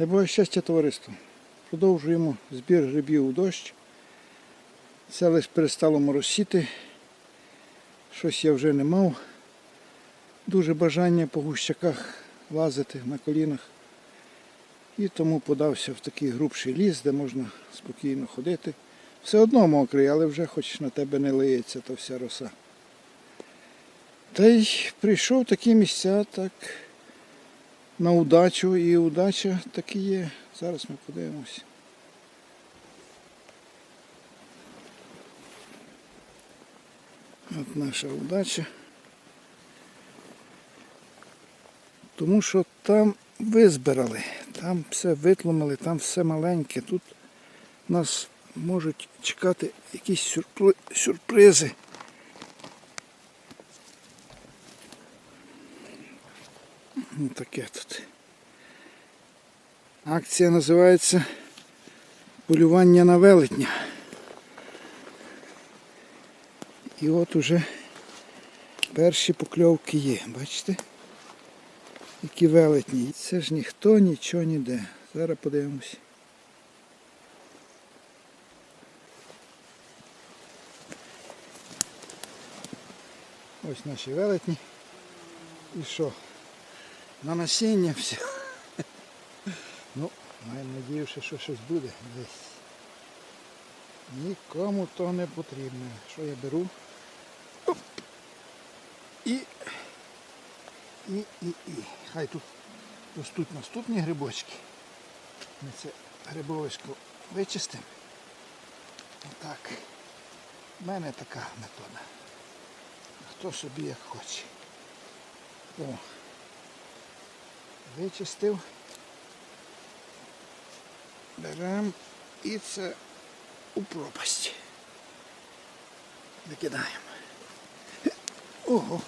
Дай Боже щастя товариство. Продовжуємо збір грибів у дощ. Це лише перестало моросіти. Щось я вже не мав. Дуже бажання по гущаках лазити на колінах. І тому подався в такий грубший ліс, де можна спокійно ходити. Все одно мокрий, але вже хоч на тебе не лиється та вся роса. Та й прийшов такі місця, так на удачу, і удача таки є. Зараз ми подивимося. От наша удача. Тому що там визбирали, там все витломили, там все маленьке. Тут нас можуть чекати якісь сюрпри- сюрпризи. Ну, таке тут. Акція називається Полювання на велетня. І от уже перші покльовки є, бачите? Які велетні. Це ж ніхто нічого ніде. Зараз подивимось. Ось наші велетні. І що? На насіння все. Ну, маємо надію, що що щось буде десь. Нікому то не потрібно. Що я беру? І, і, і, і. Хай тут ростуть наступні грибочки. Ми це грибовисько вичистимо. Отак. У мене така метода. Хто собі як хоче. О. Вичистив. Беремо і це у пропасть. Викидаємо. Ого.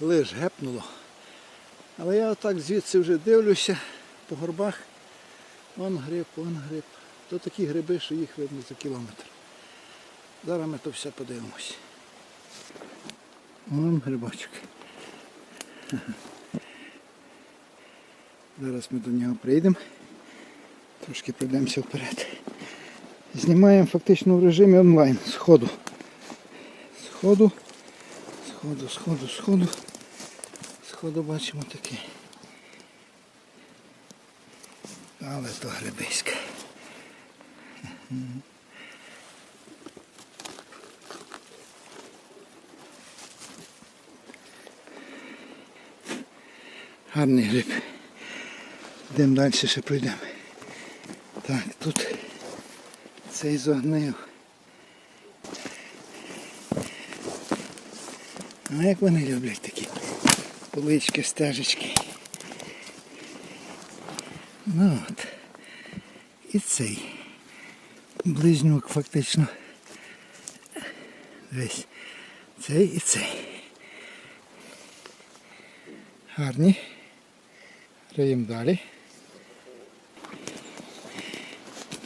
Лиш гепнуло. Але я отак звідси вже дивлюся по горбах. Вон гриб, вон гриб. То такі гриби, що їх видно за кілометр. Зараз ми то все подивимось. Вон грибочок. Зараз ми до нього прийдемо. Трошки пройдемося вперед. Знімаємо фактично в режимі онлайн. Сходу. Сходу. Сходу, сходу, сходу. Сходу бачимо таке. Але то грибиська. Гарний гриб. Йдемо далі ще пройдемо. Так, тут цей зогнив. А як вони люблять такі полички, стежечки. Ну от. І цей близнюк фактично. Дивись. Цей і цей. Гарні. Риємо далі.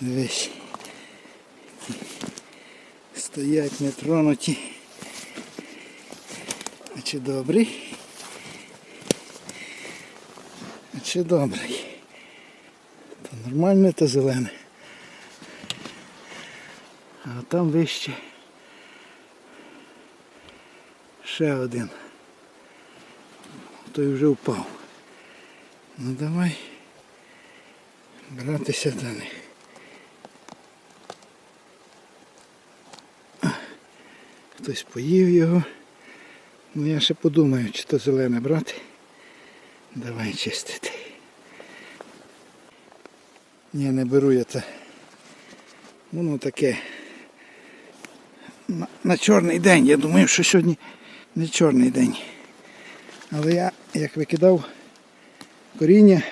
Дивись. Стоять нетронуті. А чи добрий? А чи добрий? Нормальне, то зелене. А там вище ще один. Той вже впав. Ну давай братися до них. Хтось поїв його. Ну я ще подумаю, чи то зелене брати. Давай чистити. Ні, не беру я це. Воно таке. На, на чорний день. Я думаю, що сьогодні не чорний день. Але я, як викидав коріння,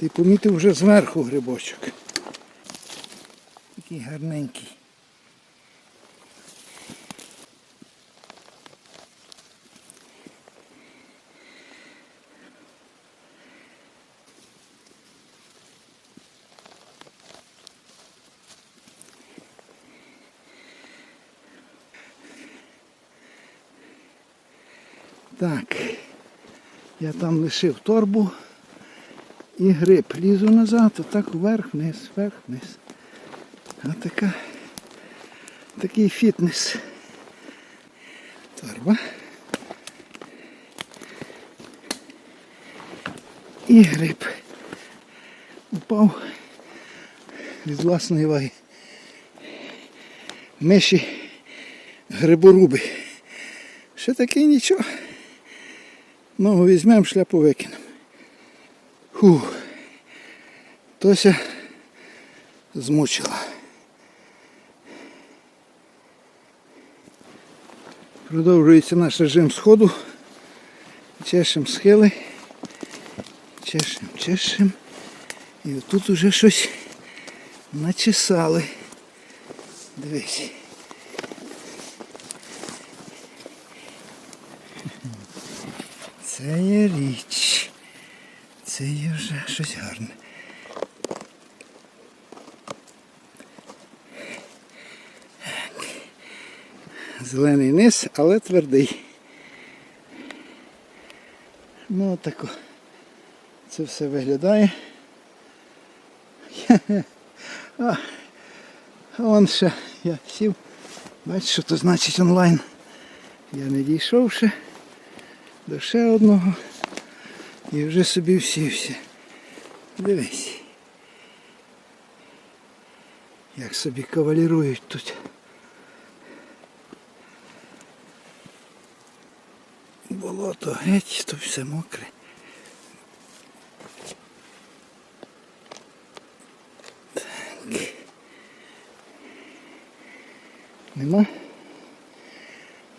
ти помітив вже зверху грибочок. Такий гарненький. Так. Там лишив торбу і гриб. Лізу назад, отак вверх, вниз, вверх, вниз. А така, такий фітнес. Торба. І гриб. Упав від власної ваги. Миші гриборуби. Ще таке нічого. Ногу візьмемо, шляпу викинемо. Фух. Тося змучила. Продовжується наш режим сходу. Чешем схили. Чешем, чешем. І отут уже щось начесали. Дивись. Це є річ. Це є вже щось гарне. Зелений низ, але твердий. Ну отако. Це все виглядає. А, вон ще я сів. Бачиш, що то значить онлайн. Я не дійшов ще до ще одного. І вже собі всівся. Дивись. Як собі кавалірують тут. Болото геть, то все мокре. Так. Нема?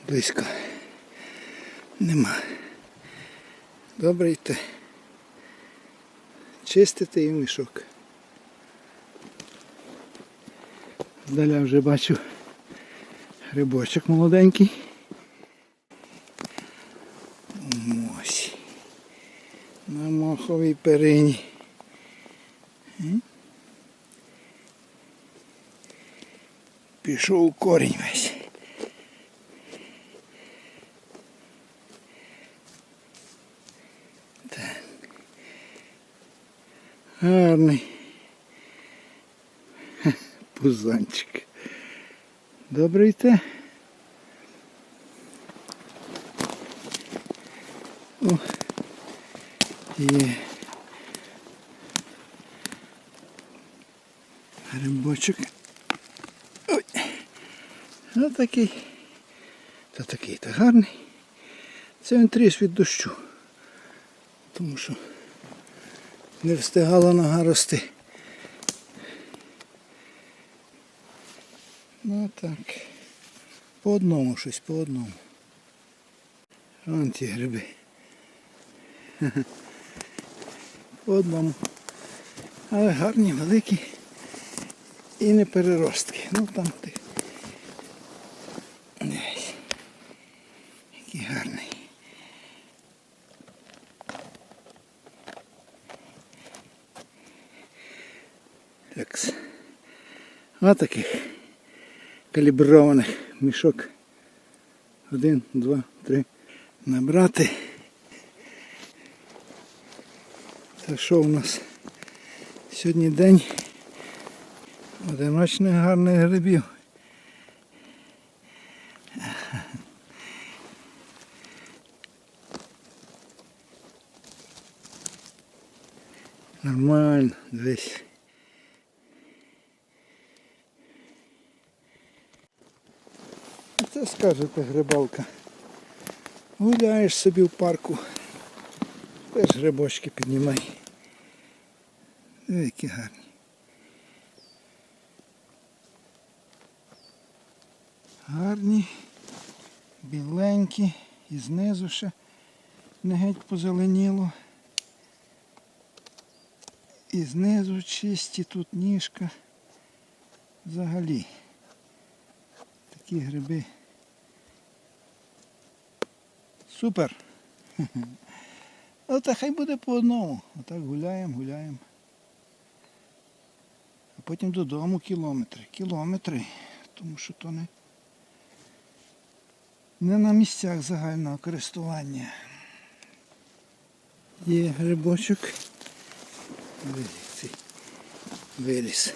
Близько. Нема. Добре йти. Чистити і в мішок. Далі вже бачу грибочок молоденький. Ось. На моховій перині. Пішов корінь весь. Гарний. Пузанчик. Добре йте. Є. Грибочок. Ой. Ось такий. Та такий та гарний. Це він тріс від дощу. Тому що не встигала нога рости. Ну так. По одному щось, по одному. Вон ті гриби. По одному. Але гарні, великі і не переростки. Ну там ти. Ось таких каліброваних мішок. Один, два, три. Набрати. Та що у нас сьогодні день одиночних гарних грибів. Нормально, дивись. Це скажете грибалка. Гуляєш собі в парку. Теж грибочки піднімай. Диви, які гарні. Гарні, біленькі, і знизу ще не геть позеленіло. І знизу чисті тут ніжка. Взагалі. Такі гриби. Супер. Ну та хай буде по одному. Отак гуляємо, гуляємо. А потім додому кілометри. Кілометри. Тому що то не, Не на місцях загального користування. Є грибочок. Цей виліз.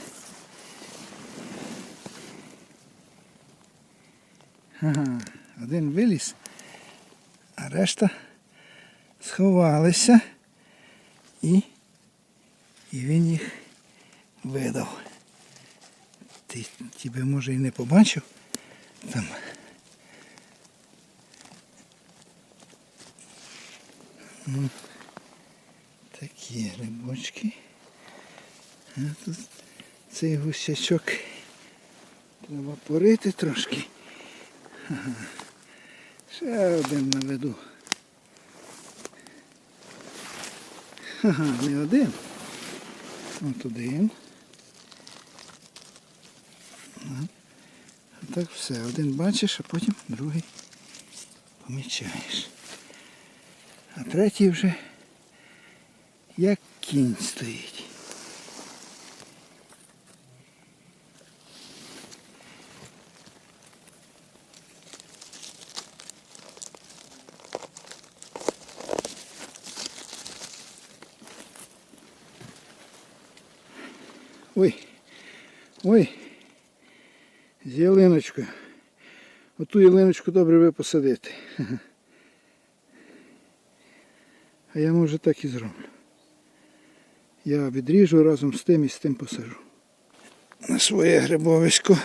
Ага, один виліз, решта сховалися і, і він їх видав. Ти тебе може і не побачив там. Ну, такі грибочки. А тут цей гусячок треба порити трошки. Ага. Ще один наведу. Ага, не один. От один. А Так все. Один бачиш, а потім другий помічаєш. А третій вже як кінь стоїть. Ой, ой, з ялиночкою. Оту ялиночку добре би посадити. А я може так і зроблю. Я відріжу разом з тим і з тим посажу. На своє грибовисько.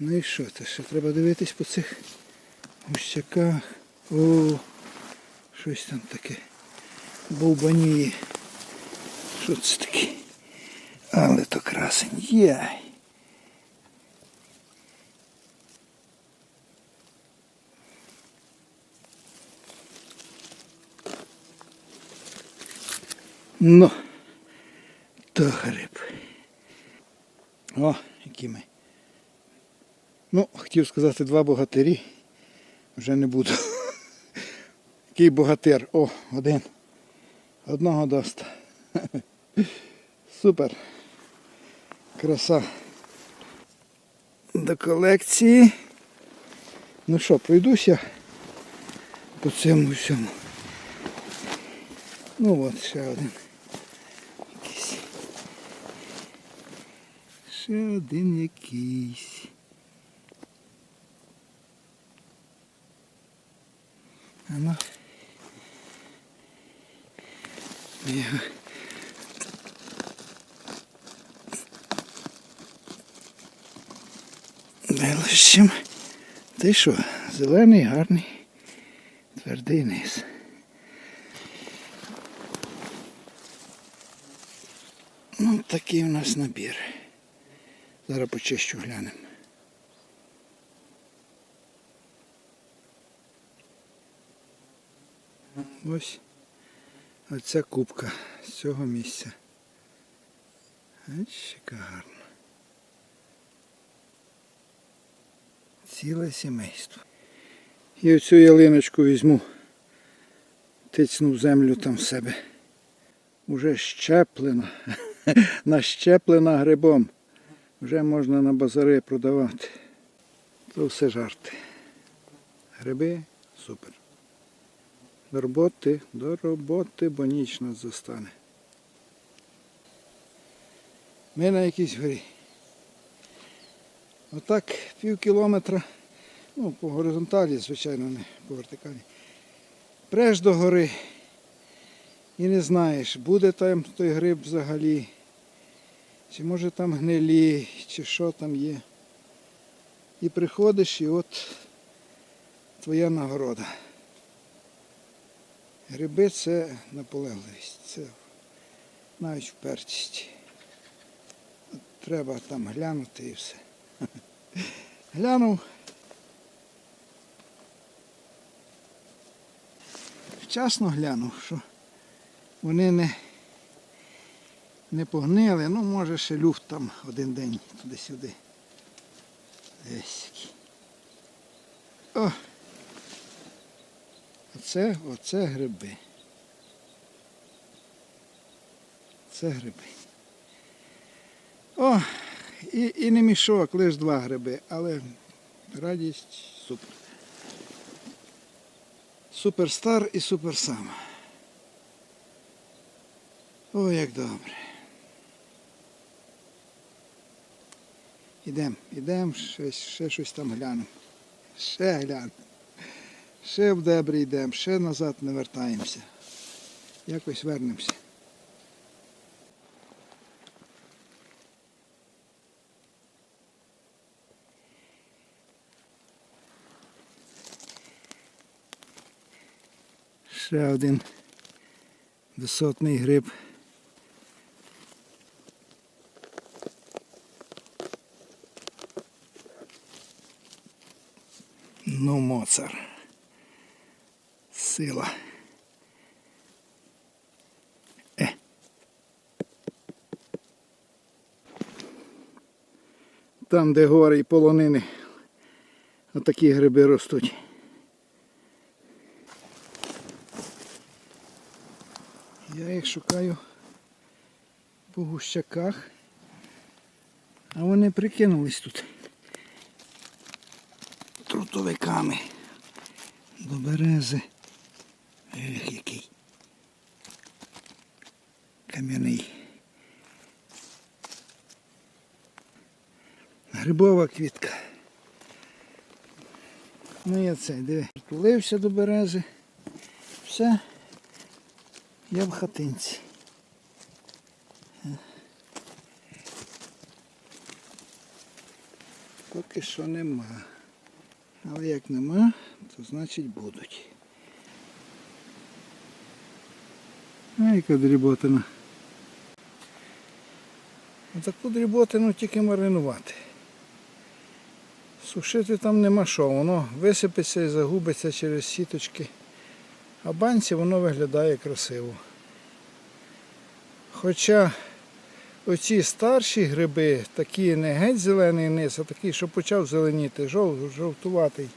Ну і що це? Ще треба дивитись по цих гущаках. О, щось там таке. Бовбаніє. Що це таке? Але то красень. Яй. Ну, то гриб. О, які ми. Ну, хотів сказати два богатирі. Вже не буду. Який богатир? О, один. Одного доста. Супер. Краса. До колекції. Ну що, пройдуся по цьому всьому. Ну от ще один. Якийсь. Ще один якийсь. А ну. Я... Вилищем. Ти що, зелений, гарний, твердий низ. Ну, такий у нас набір. Зараз почищу глянемо. Ось оця кубка з цього місця. Ось яка гарна. Ціле сімейство. І оцю ялиночку візьму, тицну землю там в себе. Уже щеплена, нащеплена грибом. Вже можна на базари продавати. То все жарти. Гриби супер. До роботи, до роботи, бо ніч нас застане. Ми на якійсь горі. Отак пів кілометра, ну, по горизонталі, звичайно, не по вертикалі. Преш до гори і не знаєш, буде там той гриб взагалі, чи може там гнилі, чи що там є. І приходиш і от твоя нагорода. Гриби це наполегливість, це навіть впертість. Треба там глянути і все. Глянув. Вчасно глянув, що вони не, не погнили, ну може ще люфт там один день туди-сюди. Десь. О! Оце, оце гриби. Це гриби. О, і, і не мішок, лише два гриби, але радість супер. Суперстар і суперсам. Ой, як добре. Ідемо, ідемо, ще, ще щось там глянемо. Ще глянемо. Ще в дебрі йдемо, ще назад не вертаємося. Якось вернемося. Ще один висотний гриб. Ну, Моцар. Сила. Е. Там, де гори і полонини, отакі гриби ростуть. Я їх шукаю по гущаках, а вони прикинулись тут трутовиками до берези. Ех, який кам'яний. Грибова квітка. Ну я цей, диви. Тулився до берези. Все. Я в хатинці. Поки що нема. Але як нема, то значить будуть. А яка дріботина. Таку дріботину тільки маринувати. Сушити там нема що, воно висипеться і загубиться через сіточки. А банці воно виглядає красиво. Хоча оці старші гриби, такі не геть зелений низ, а такі, що почав зеленіти, жов, жовтуватий.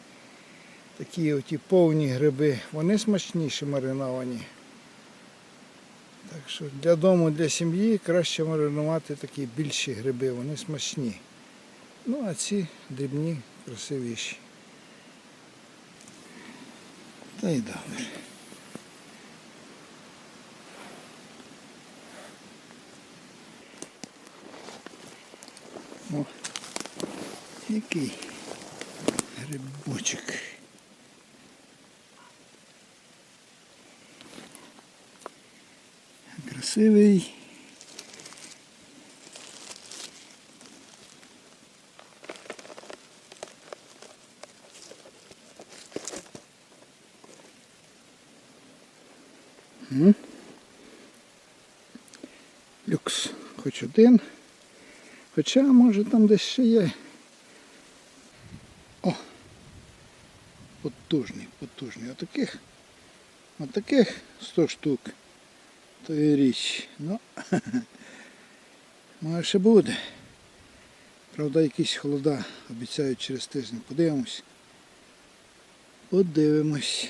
Такі оті повні гриби, вони смачніші мариновані. Так що для дому, для сім'ї краще маринувати такі більші гриби, вони смачні. Ну а ці дрібні красивіші. Та й добре. О, який грибочок. Красивий. Люкс. Хоч один. Хоча, може там десь ще є. О! Потужний, потужний. Отаких, отаких 100 штук. То є річ. Ну, може ще буде. Правда, якісь холода обіцяють через тиждень. Подивимось. Подивимось.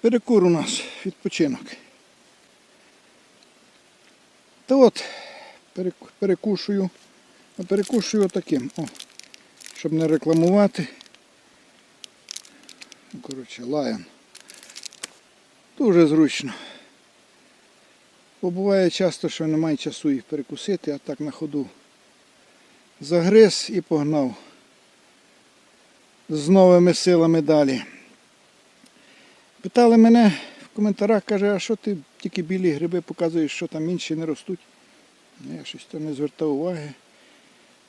Перекур у нас, відпочинок. Та от, перекушую. Перекушую таким, о, щоб не рекламувати. Ну, Коротше, лаян. Дуже зручно. Бо буває часто, що немає часу їх перекусити, а так на ходу загриз і погнав. З новими силами далі. Питали мене в коментарях, каже, а що ти тільки білі гриби показуєш, що там інші не ростуть. Ну, Я щось там не звертав уваги.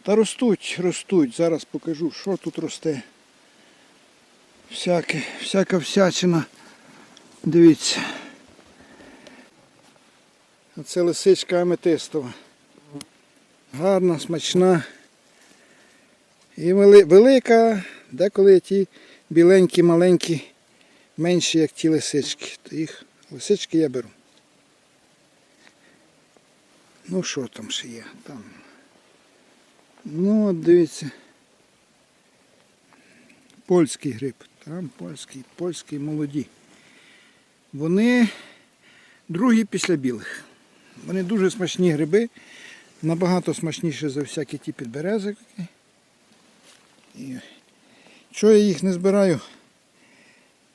Та ростуть, ростуть. Зараз покажу, що тут росте. Всяке, всяка всячина. Дивіться. Оце лисичка аметистова. Гарна, смачна. І велика, деколи ті біленькі, маленькі, менші, як ті лисички. То їх лисички я беру. Ну що там ще є? Там. Ну от дивіться. Польський гриб. Там польський, польський молоді. Вони другі після білих. Вони дуже смачні гриби, набагато смачніші за всякі ті підберезики. І Чого я їх не збираю?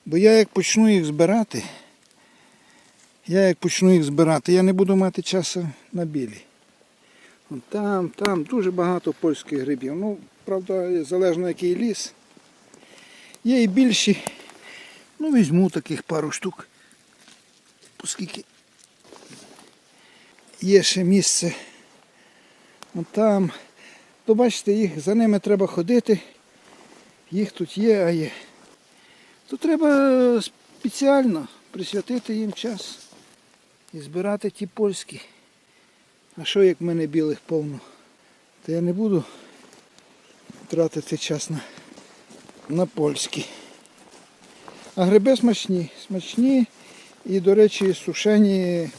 Бо я як почну їх збирати, я як почну їх збирати, я не буду мати часу на білі. Там, там дуже багато польських грибів. Ну, правда, залежно який ліс. Є і більші. Ну, візьму таких пару штук. Оскільки є ще місце. Вон там. То бачите, їх, за ними треба ходити. Їх тут є, а є. То треба спеціально присвятити їм час і збирати ті польські. А що як в мене білих повно? То я не буду тратити час на, на польські. А гриби смачні, смачні і, до речі, сушені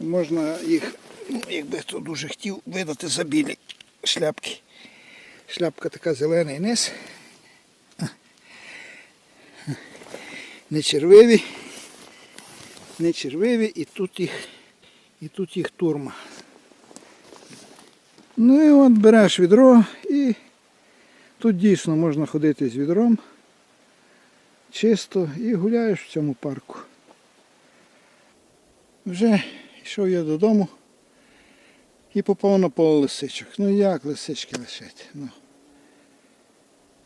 можна їх, ну, якби хто дуже хотів, видати за білі шляпки. Шляпка така зелений низ. Не червиві. Не червиві і тут їх, і тут їх турма. Ну і от береш відро і тут дійсно можна ходити з відром чисто і гуляєш в цьому парку. Вже йшов я додому і попав на поле лисичок. Ну як лисички лишити? Ну.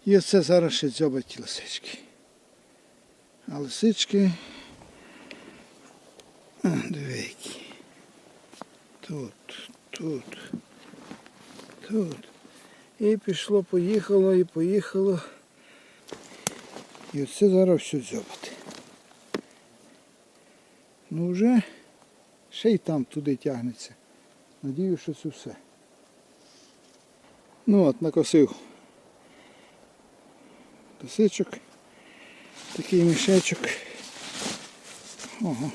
І це зараз ще дзьобать ті лисички. А лисички. Диви. Тут, тут, тут. І пішло, поїхало, і поїхало. І оце зараз все дзьобати. Ну вже ще й там туди тягнеться. Надію, що це все. Ну от, накосив косичок. Такий мішечок. Ого.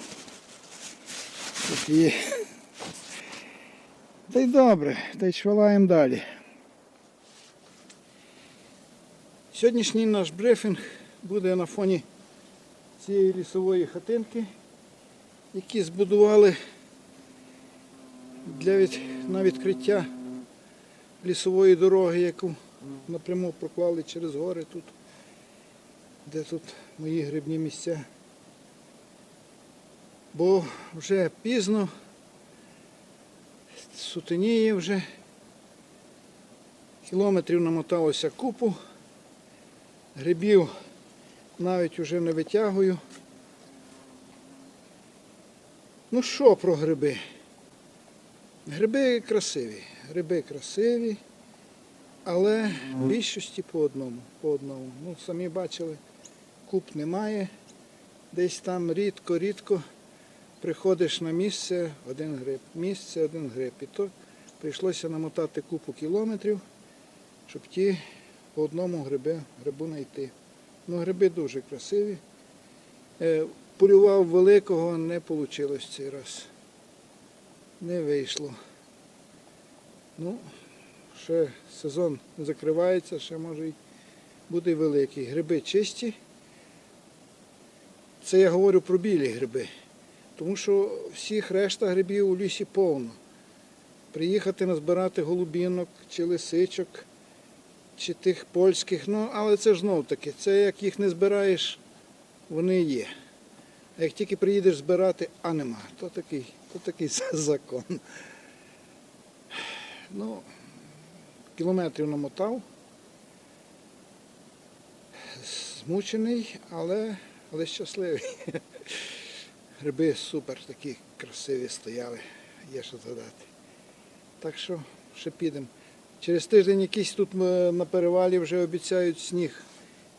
Тут є. Та й добре, та й швалаємо далі. Сьогоднішній наш брифінг буде на фоні цієї лісової хатинки, які збудували для від, на відкриття лісової дороги, яку напряму проклали через гори тут, де тут мої грибні місця. Бо вже пізно, сутеніє вже, кілометрів намоталося купу, грибів навіть уже не витягую. Ну що про гриби? Гриби красиві, гриби красиві, але в більшості по одному. По одному. Ну, самі бачили, куп немає. Десь там рідко-рідко приходиш на місце один гриб. Місце один гриб. І то прийшлося намотати купу кілометрів, щоб ті по одному гриби, грибу знайти. Ну, гриби дуже красиві. Е, Полював великого, не вийшло цей раз. Не вийшло. Ну, ще сезон закривається, ще може й буде великий. Гриби чисті. Це я говорю про білі гриби. Тому що всіх решта грибів у лісі повно. Приїхати назбирати голубінок чи лисичок, чи тих польських, ну, але це ж знов таки, це як їх не збираєш, вони є. А як тільки приїдеш збирати, а нема, то такий, то такий закон. Ну, кілометрів намотав. Змучений, але, але щасливий. Гриби супер такі красиві стояли, є що згадати. Так що ще підемо. Через тиждень якийсь тут е, на перевалі вже обіцяють сніг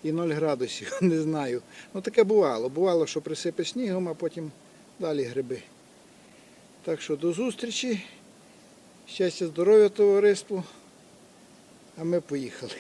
і 0 градусів, не знаю. Ну таке бувало. Бувало, що присипе снігом, а потім далі гриби. Так що до зустрічі. Щастя, здоров'я товариству. А ми поїхали.